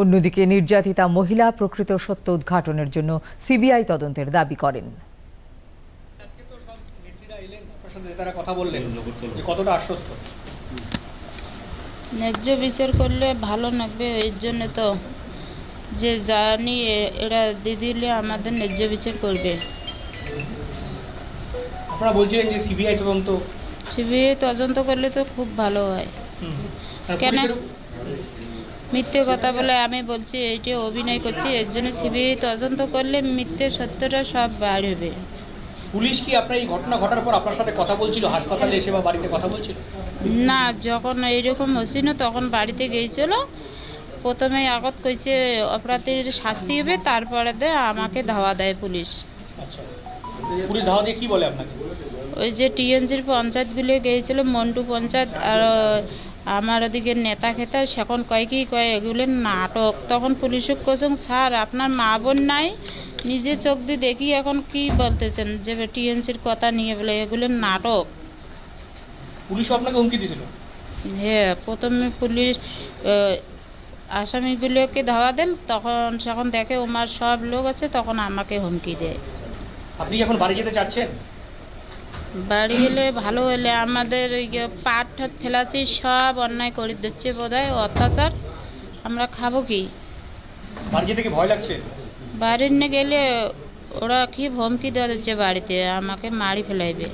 অন্যদিকে নির্যাতিতা মহিলা প্রকৃত সত্য উদ্ঘাটনের জন্য সিবিআই তদন্তের দাবি করেন। আজকে তো সব নেত্রীরা এলেন আপনার সাথে নেতারা কথা বললেন যে কতটা আশ্বস্ত? ন্যায্য বিচার করলে ভালো লাগবে এর জন্য তো যে জানি এরা দিয়ে দিলে আমাদের ন্যায্য বিচার করবে। আপনারা বলছিলেন যে সিবিআই তদন্ত। সিবিআই তদন্ত করলে তো খুব ভালো হয়। কেন? মিথ্যে কথা বলে আমি বলছি এইটি অভিনয় করছি এর জন্য সিবিআই তদন্ত করলে মিথ্যে সত্যটা সব বার হবে। পুলিশ কি আপনার এই ঘটনা ঘটার পর আপনার সাথে কথা বলছিল? হাসপাতালে এসে বা বাড়িতে কথা বলছিল? না যখন এইরকম হচ্ছিল তখন বাড়িতে গিয়েছিল। প্রথমে আগত কইছে অপরাধীর শাস্তি হবে তারপরে দে আমাকে ধাওয়া দেয় পুলিশ। আচ্ছা। পুলিশ ধাওয়া দিয়ে কি বলে আপনাকে? ওই যে টিএনজির পঞ্চায়েতগুলো গিয়েছিল মন্টু পঞ্চায়েত আর আমার ওদিকে নেতা খেতা সেখন কয় কি কয় এগুলো নাটক। তখন পুলিশও কোচং স্যার আপনার মা বোন নাই নিজে চোখ দিয়ে দেখি এখন কি বলতেছেন যে টিএমসির কথা নিয়ে বলে এগুলো নাটক। পুলিশও আপনাকে হুমকি দিয়েছিল হ্যাঁ প্রথমে পুলিশ আসামিগুলোকে ধাওয়া দেন তখন যখন দেখে ওমার সব লোক আছে তখন আমাকে হুমকি দেয়। আপনি এখন বাড়ি যেতে চাচ্ছেন? বাড়ি গেলে ভালো হলে আমাদের ওই পাট ঠাট ফেলাছি সব অন্যায় করে দিচ্ছে বোধ হয় অত্যাচার। আমরা খাব কি? বাড়ি ভয় লাগছে? বাড়ির না গেলে ওরা কি ভমকি দেওয়া দিচ্ছে বাড়িতে? আমাকে মারি ফেলাইবে।